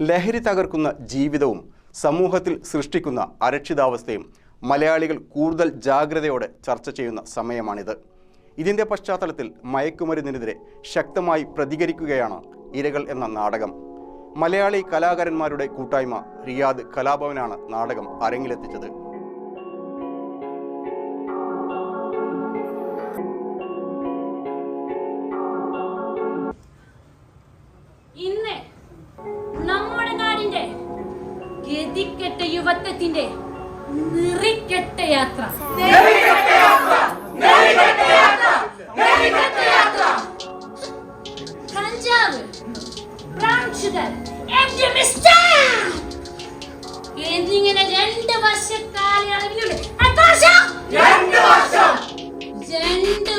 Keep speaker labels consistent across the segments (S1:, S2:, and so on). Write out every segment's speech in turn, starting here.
S1: ലഹരി തകർക്കുന്ന ജീവിതവും സമൂഹത്തിൽ സൃഷ്ടിക്കുന്ന അരക്ഷിതാവസ്ഥയും മലയാളികൾ കൂടുതൽ ജാഗ്രതയോടെ ചർച്ച ചെയ്യുന്ന സമയമാണിത്. ഇതിന്റെ പശ്ചാത്തലത്തിൽ മയക്കുമരുന്നിനെതിരെ ശക്തമായി പ്രതികരിക്കുകയാണ് ഇരകൾ എന്ന നാടകം. മലയാളി കലാകാരന്മാരുടെ കൂട്ടായ്മ റിയാദ് കലാഭവനാണ് നാടകം അരങ്ങിലെത്തിച്ചത്.
S2: ദൈവത്വത്തിന്റെ നിറിക്കെട്ട യാത്ര. കഞ്ചാവ് എന്നിങ്ങനെ രണ്ട് വർഷ കാലയളവിലൂടെ രണ്ട് വർഷം. രണ്ട്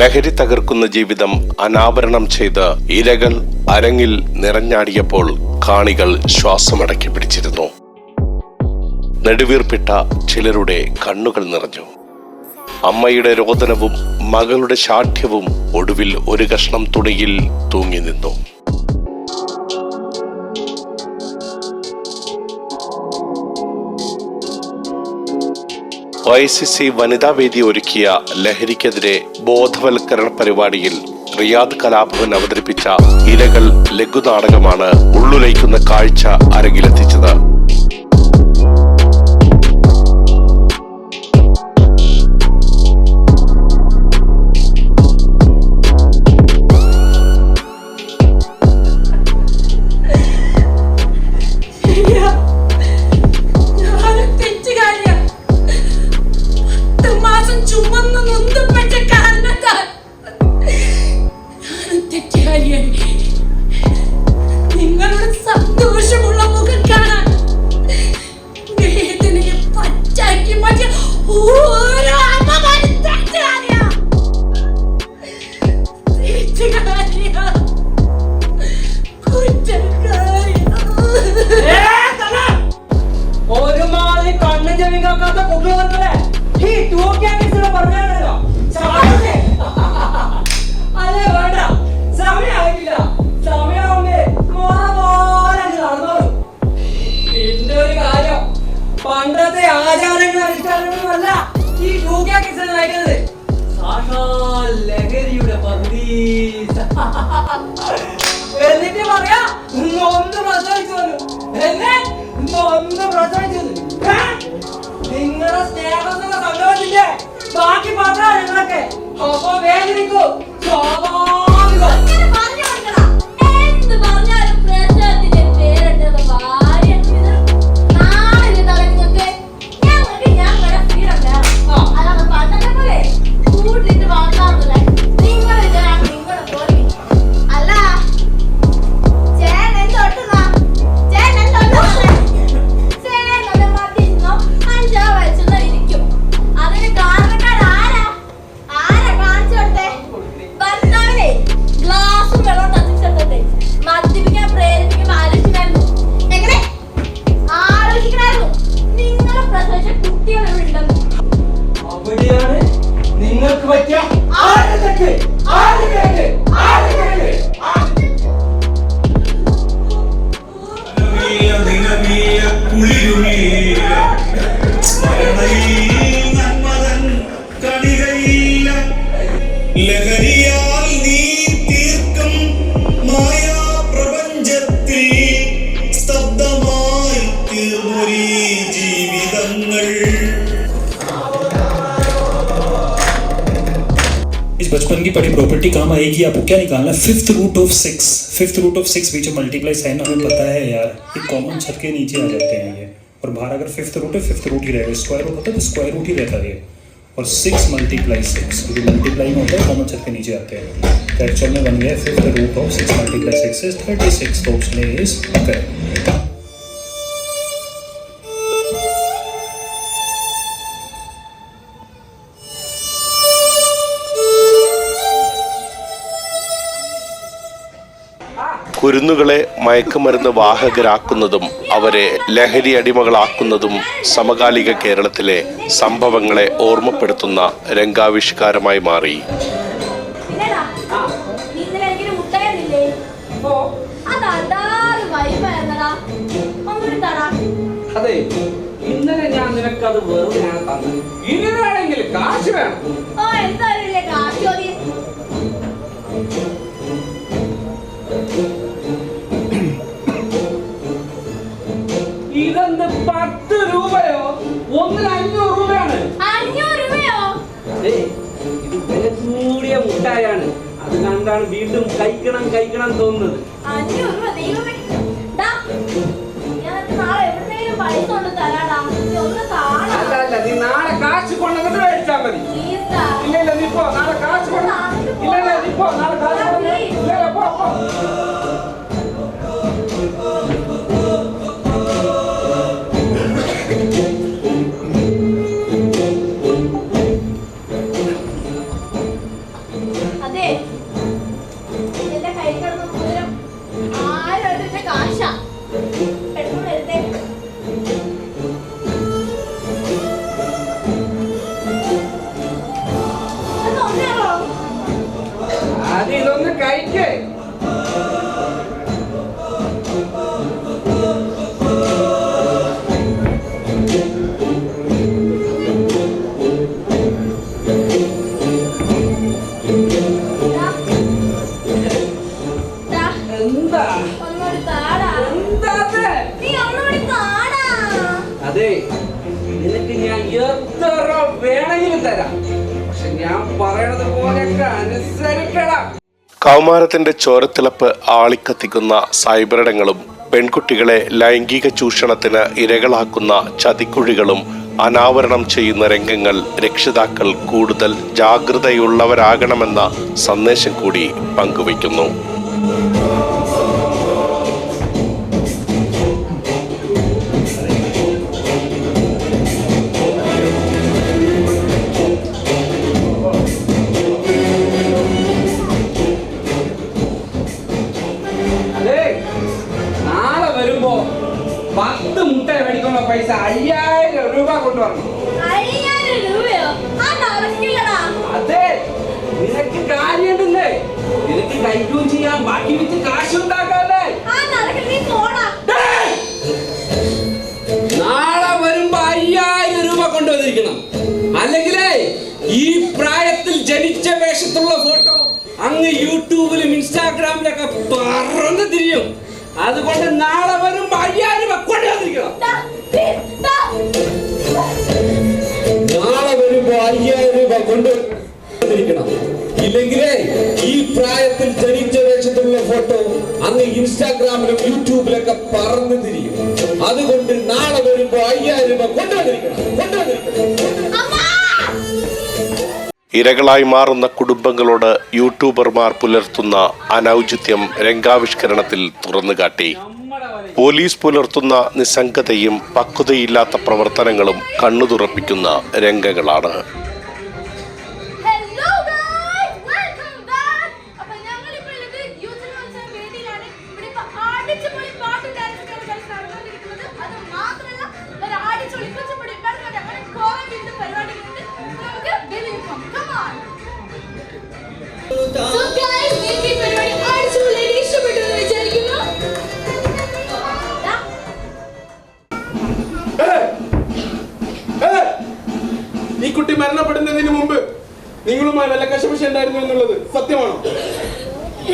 S3: ലഹരി
S4: തകർക്കുന്ന ജീവിതം അനാവരണം ചെയ്ത് ഇരകൾ അരങ്ങിൽ നിറഞ്ഞാടിയപ്പോൾ കാണികൾ ശ്വാസമടക്കി പിടിച്ചിരുന്നു. നെടുവീർപ്പിട്ട ചിലരുടെ കണ്ണുകൾ നിറഞ്ഞു. അമ്മയുടെ രോദനവും മകളുടെ ശാഠ്യവും ഒടുവിൽ ഒരു കഷ്ണം തുണിയിൽ തൂങ്ങി നിന്നു വൈ സി സി വനിതാ വേദി ഒരുക്കിയ ലഹരിക്കെതിരെ ബോധവൽക്കരണ പരിപാടിയിൽ റിയാദ് കലാഭവൻ അവതരിപ്പിച്ച ഇരകൾ ലഘുനാടകമാണ് ഉള്ളുലയിക്കുന്ന കാഴ്ച അരങ്ങിലെത്തിച്ചത്.
S3: 宝宝别那个，宝宝。
S5: बचपन की पढ़ी प्रॉपर्टी काम आएगी, आपको क्या निकालना fifth root of six fifth root of six जो मल्टीप्लाई साइन हमें पता है यार, ये कॉमन छत के नीचे आ जाते हैं ये। और बाहर अगर फिफ्थ रूट है फिफ्थ रूट ही रहेगा। स्क्वायर रूट होता है तो स्क्वायर रूट ही रहता है और सिक्स मल्टीप्लाई सिक्स जो मल्टीप्लाई में होता है कॉमन छत के नीचे आते हैं। तो एक्चुअल में बन गया fifth root of six multiply six is thirty six option is correct
S4: കുരുന്നുകളെ മയക്കുമരുന്ന് വാഹകരാക്കുന്നതും അവരെ ലഹരി അടിമകളാക്കുന്നതും സമകാലിക കേരളത്തിലെ സംഭവങ്ങളെ ഓർമ്മപ്പെടുത്തുന്ന രംഗാവിഷ്കാരമായി മാറി.
S2: thank ഇന്നലെ അത്
S6: ഞാൻ നിനക്ക് അത് വെറുതെ ഞാൻ തന്നു ഇനി വേണമെങ്കിൽ കാശ് വേണം.
S2: ഓ, എന്തായാലും കാശ്.
S6: രൂപയോ? ഒന്നിന് അഞ്ഞൂറ് രൂപയാണ്.
S2: അഞ്ഞൂറ് രൂപയോ?
S6: ഇത് വില കൂടിയ മുട്ടായാണ്. അത് കണ്ടാണ് വീണ്ടും കഴിക്കണം കഴിക്കണം തോന്നുന്നത്.
S2: അഞ്ഞൂറ് രൂപ ദൈവമേ.
S6: അല്ല അല്ല നീ നാളെ കാശ് കൊണ്ടുവന്നിട്ട് മേടിച്ചാൽ മതി. ഇല്ല ഇല്ല നീ പോ നാളെ കാശ് കൊണ്ടു ഇല്ല ഇല്ല നീ പോ നാളെ കാശ് ഇതൊന്ന് കഴിക്കേ. അതെ നിനക്ക് ഞാൻ എത്ര വേണമെങ്കിലും തരാം. പക്ഷെ ഞാൻ പറയണത് പോലെയൊക്കെ അനുസരിക്കണം.
S4: കൗമാരത്തിന്റെ ചോരത്തിളപ്പ് ആളിക്കത്തിക്കുന്ന സൈബറിടങ്ങളും പെൺകുട്ടികളെ ലൈംഗിക ചൂഷണത്തിന് ഇരകളാക്കുന്ന ചതിക്കുഴികളും അനാവരണം ചെയ്യുന്ന രംഗങ്ങൾ രക്ഷിതാക്കൾ കൂടുതൽ ജാഗ്രതയുള്ളവരാകണമെന്ന സന്ദേശം കൂടി പങ്കുവയ്ക്കുന്നു.
S6: ഇൻസ്റ്റാഗ്രാമിലൊക്കെ പറന്ന് തിരിയും. അതുകൊണ്ട് നാളെ വരുമ്പോ അയ്യായിരം കൊണ്ടുവന്നിരിക്കണം. നാളെ വരുമ്പോ അയ്യായിരം രൂപ കൊണ്ടുവന്നിരിക്കണം. ഇല്ലെങ്കിലേ ഈ പ്രായത്തിൽ ജനിച്ച വേഷത്തിലുള്ള ഫോട്ടോ അങ്ങ് ഇൻസ്റ്റാഗ്രാമിലും യൂട്യൂബിലൊക്കെ പറന്ന് തിരിയും. അതുകൊണ്ട് നാളെ വരുമ്പോ അയ്യായിരം രൂപ കൊണ്ടുവന്നിരിക്കണം. കൊണ്ടുവന്നിരിക്കണം.
S4: ഇരകളായി മാറുന്ന കുടുംബങ്ങളോട് യൂട്യൂബർമാർ പുലർത്തുന്ന അനൗചിത്യം രംഗാവിഷ്കരണത്തിൽ തുറന്നുകാട്ടി. പോലീസ് പുലർത്തുന്ന നിസ്സംഗതയും പക്വതയില്ലാത്ത പ്രവർത്തനങ്ങളും കണ്ണുതുറപ്പിക്കുന്ന രംഗങ്ങളാണ്.
S7: ഉണ്ടായിരുന്നു എന്നുള്ളത് സത്യമാണോ?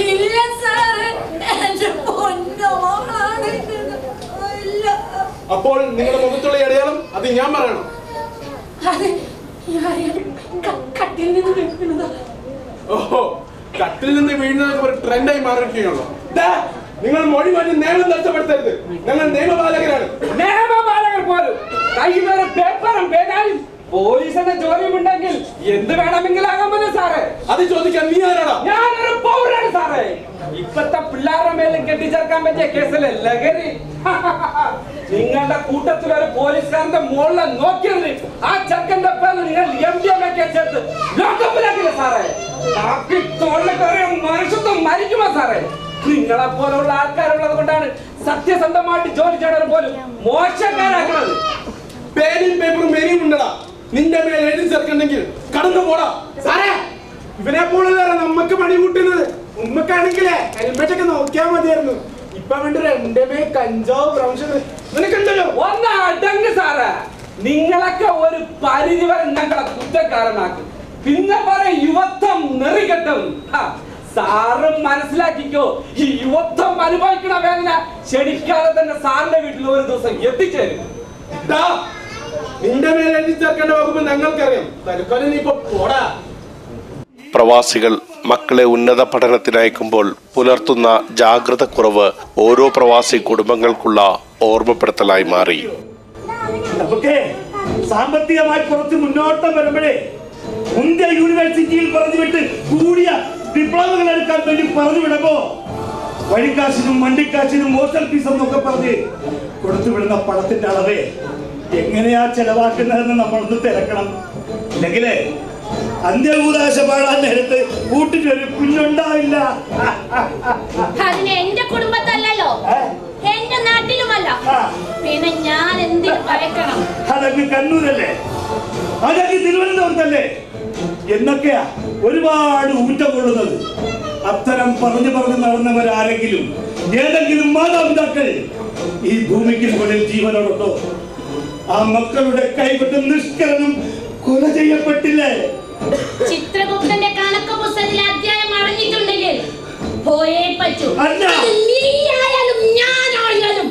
S2: ഇല്ല സാറേ എന്റെ പൊന്നോളാണ് ഇല്ല.
S7: അപ്പോൾ നിങ്ങളുടെ മുഖത്തുള്ള അടയാളം അത് ഞാൻ പറയണം.
S2: കട്ടിൽ നിന്ന് വീഴുന്നതാ.
S7: ഓഹോ കട്ടിൽ നിന്ന് വീഴുന്നത് ഒരു ട്രെൻഡായി മാറിയിരിക്കുകയുള്ളൂ ദാ, നിങ്ങൾ മൊഴി മാറ്റി നിയമം നഷ്ടപ്പെടുത്തരുത്. ഞങ്ങൾ നിയമപാലകരാണ്.
S6: നിയമപാലകർ പോലും പേപ്പറും പേനായും പോലീസിന്റെ ഉണ്ടെങ്കിൽ എന്ത് വേണമെങ്കിലും ആകാൻ പറ്റും സാറേ?
S7: അത് ചോദിക്കാൻ നീ ആരാടാ?
S6: ഞാനൊരു പൗരാണ് സാറേ. ഇപ്പത്തെ പിള്ളേരുടെ മേലും കെട്ടിച്ചേർക്കാൻ പറ്റിയ കേസല്ലേ ലഹരി. നിങ്ങളുടെ കൂട്ടത്തിൽ ഒരു പോലീസുകാരന്റെ മുകളിലെ നോക്കിയത് ആ ചെക്കന്റെ പേര് നിങ്ങൾ എം ഡി എം ഒക്കെ ചേർത്ത് ലോക്കപ്പിലാക്കില്ല സാറേ? ബാക്കി തോളിലൊക്കെ മനുഷ്യത്വം മരിക്കുമോ സാറേ? നിങ്ങളെ പോലുള്ള ആൾക്കാരുള്ളത് കൊണ്ടാണ് സത്യസന്ധമായിട്ട് ജോലി ചെയ്യണവർ പോലും മോശക്കാരാക്കുന്നത്
S7: പേരും പേപ്പറും മേനിയും ഉണ്ടടാ. നിന്റെ മേൽ എഴുതി ചേർക്കണ്ടെങ്കിൽ കടന്നു പോടാ. സാറേ ഇവനെ പോലുള്ള നമ്മക്ക് പണി കൂട്ടുന്നത് ഉമ്മക്കാണെങ്കിലേ ഹെൽമെറ്റ് ഒക്കെ നോക്കിയാ മതിയായിരുന്നു. ഇപ്പൊ വേണ്ട രണ്ടുമേ കഞ്ചാവ് പ്രവംശം നിനക്കുണ്ടല്ലോ
S6: ഒന്ന് അടങ്ങ് സാറേ. നിങ്ങളൊക്കെ ഒരു പരിധി വരെ ഞങ്ങളെ കുറ്റക്കാരനാക്കും. പിന്നെ പറയും യുവത്വം നെറികെട്ടും. സാറും മനസ്സിലാക്കിക്കോ ഈ യുവത്വം അനുഭവിക്കണ വേദന ക്ഷണിക്കാതെ തന്നെ സാറിന്റെ വീട്ടിൽ ഒരു ദിവസം എത്തിച്ചേരും.
S7: നിന്റെ എഴുതി ചേർക്കേണ്ട വകുപ്പ് ഞങ്ങൾക്കറിയാം. തൽക്കാലം നീ ഇപ്പൊ പോടാ.
S4: പ്രവാസികൾ മക്കളെ ഉന്നത പഠനത്തിനയക്കുമ്പോൾ പുലർത്തുന്ന ജാഗ്രത കുറവ് ഓരോ പ്രവാസി കുടുംബങ്ങൾക്കുള്ള ഓർമ്മപ്പെടുത്തലായി മാറി.
S8: നമുക്ക് സാമ്പത്തികമായി കുറച്ച് മുന്നോട്ട് വരുമ്പോഴേ മുന്തിയ യൂണിവേഴ്സിറ്റിയിൽ പറഞ്ഞു വിട്ട് കൂടിയ ഡിപ്ലോമകൾ എടുക്കാൻ വേണ്ടി പറഞ്ഞു വിടുമ്പോ വഴിക്കാശിനും വണ്ടിക്കാശിനും ഹോസ്റ്റൽ ഫീസ് എന്നൊക്കെ പറഞ്ഞ് കൊടുത്തു വിടുന്ന പണത്തിന്റെ അളവ് എങ്ങനെയാ ചെലവാക്കുന്നതെന്ന് നമ്മളൊന്ന് തിരക്കണം. ഇല്ലെങ്കിലേ അന്ത്യകൂതാശ പാടാൻ നേരത്ത് കൂട്ടിട്ടൊരു കുഞ്ഞുണ്ടാവില്ല
S2: അതിന് എന്റെ കുടുംബത്തല്ലല്ലോ. എന്റെ നാട്ടിലുമല്ല. പിന്നെ ഞാൻ എന്തിനു ഭയക്കണം
S8: അതങ്ങ് കണ്ണൂരല്ലേ? അതങ്ങ് തിരുവനന്തപുരത്തല്ലേ? എന്നൊക്കെയാ ഒരുപാട് ഊറ്റം കൊള്ളുന്നത്. അത്തരം പറഞ്ഞു പറഞ്ഞു നടന്നവരാരെങ്കിലും ഏതെങ്കിലും മാതാപിതാക്കൾ ഈ ഭൂമിക്ക് മുകളിൽ ജീവനോടുണ്ടോ? ആ മക്കളുടെ കൈവിട്ട് നിഷ്കരണം കൊല ചെയ്യപ്പെട്ടില്ലേ.
S2: ചിത്രഗുപ്തന്റെ കണക്ക് പുസ്തകത്തിലെ അധ്യായം അടഞ്ഞിട്ടുണ്ടെങ്കിൽ പോയേ പറ്റൂ. നീയായാലും ഞാനായാലും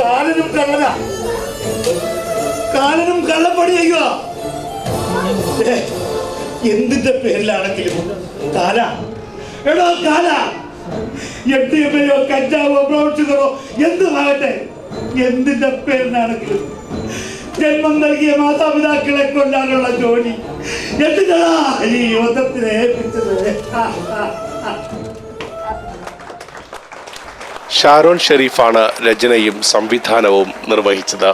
S8: കാലനും കള്ളന. കാലനും കള്ളപ്പണി ചെയ്യുക എന്തിന്റെ പേരിലാണെങ്കിലും. കാല. എടോ കാല. പേരോ കഞ്ചാവോ ബ്രൗൺ ഷുഗറോ എന്തുമാകട്ടെ? എന്തിന്റെ പേരിലാണെങ്കിലും ജന്മം നൽകിയ മാതാപിതാക്കളെ കൊണ്ടാനുള്ള ജോലി എന്തിനാ ഈ യുവത്വത്തിനെ ഏൽപ്പിച്ചത്?
S4: ഷാരോൺ ഷെരീഫാണ് രചനയും സംവിധാനവും നിർവഹിച്ചത്.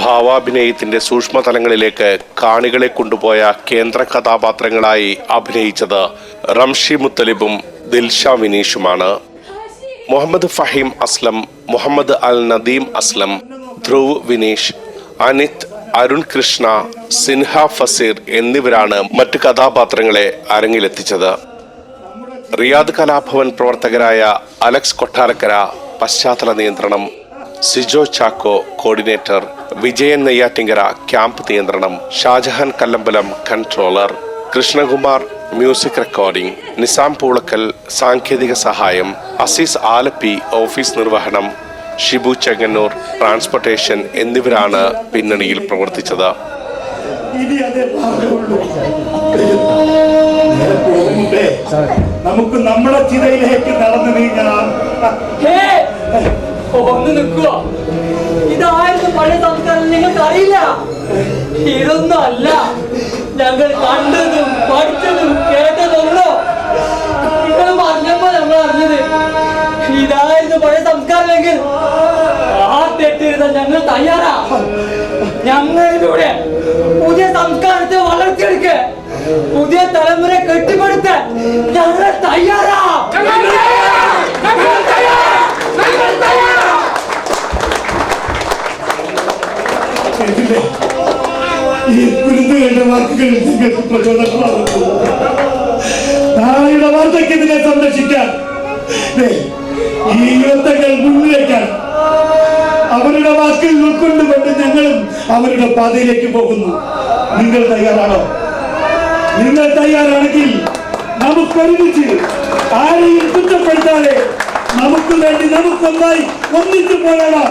S4: ഭാവാഭിനയത്തിന്റെ സൂക്ഷ്മതലങ്ങളിലേക്ക് കാണികളെ കൊണ്ടുപോയ കേന്ദ്ര കഥാപാത്രങ്ങളായി അഭിനയിച്ചത് റംഷി മുത്തലിബും ദിൽഷ വിനീഷുമാണ്. മുഹമ്മദ് ഫഹീം അസ്ലം മുഹമ്മദ് അൽ നദീം അസ്ലം ധ്രുവ് വിനീഷ് അനിത് അരുൺ കൃഷ്ണ സിൻഹ ഫസീർ എന്നിവരാണ് മറ്റ് കഥാപാത്രങ്ങളെ അരങ്ങിലെത്തിച്ചത്. റിയാദ് കലാഭവൻ പ്രവർത്തകരായ അലക്സ് കൊട്ടാരക്കര പശ്ചാത്തല നിയന്ത്രണം സിജോ ചാക്കോ കോർഡിനേറ്റർ വിജയൻ നെയ്യാറ്റിങ്കര ക്യാമ്പ് നിയന്ത്രണം Shajahan Kallambalam controller Krishnakumar music recording Nizam Poolakkal സാങ്കേതിക സഹായം അസീസ് ആലപ്പി ഓഫീസ് നിർവഹണം ഷിബു ചെങ്ങന്നൂർ ട്രാൻസ്പോർട്ടേഷൻ എന്നിവരാണ് പിന്നണിയിൽ പ്രവർത്തിച്ചത്.
S8: നമുക്ക് നമ്മുടെ ചിതയിലേക്ക് നടന്നു നീങ്ങാം.
S6: ഒന്ന് നിൽക്കുക. ഇതായിരുന്നു പഴയ സംസ്കാരം. നിങ്ങൾക്ക് അറിയില്ല ഇതൊന്നും അല്ല. ഞങ്ങൾ കണ്ടതും പഠിച്ചതും കേട്ടതുള്ളൂ നിങ്ങൾ പറഞ്ഞപ്പോ നമ്മൾ അറിഞ്ഞത്. ഇതായിരുന്നു പഴയ സംസ്കാരമെങ്കിൽ ആ തെറ്റിരുന്ന ഞങ്ങൾ തയ്യാറാ. ഞങ്ങളിലൂടെ പുതിയ സംസ്കാരത്തെ വളർത്തിയെടുക്ക പുതിയ തലമുറ കെട്ടിപ്പടുത്ത ഞങ്ങൾ തയ്യാറാ.
S8: ഈ കുരുന്നുകളുടെ വാക്കുകൾ നിങ്ങൾക്ക് പ്രചോദനമാകുന്നു നാളെയുടെ വാർദ്ധക്യത്തിനെ സംരക്ഷിക്കാൻ. ഈ യുവത്തങ്ങൾ മുന്നിലേക്കാൻ അവരുടെ വാക്കിൽ ഉൾക്കൊണ്ടുകൊണ്ട് ഞങ്ങളും അവരുടെ പാതയിലേക്ക് പോകുന്നു. നിങ്ങൾ തയ്യാറാണോ? നിങ്ങൾ തയ്യാറാണെങ്കിൽ നമുക്ക് ഒരുമിച്ച് ആരെയും കുറ്റപ്പെടുത്താതെ നമുക്ക് വേണ്ടി നമുക്കൊന്നായി ഒന്നിച്ചു പോരാടാം.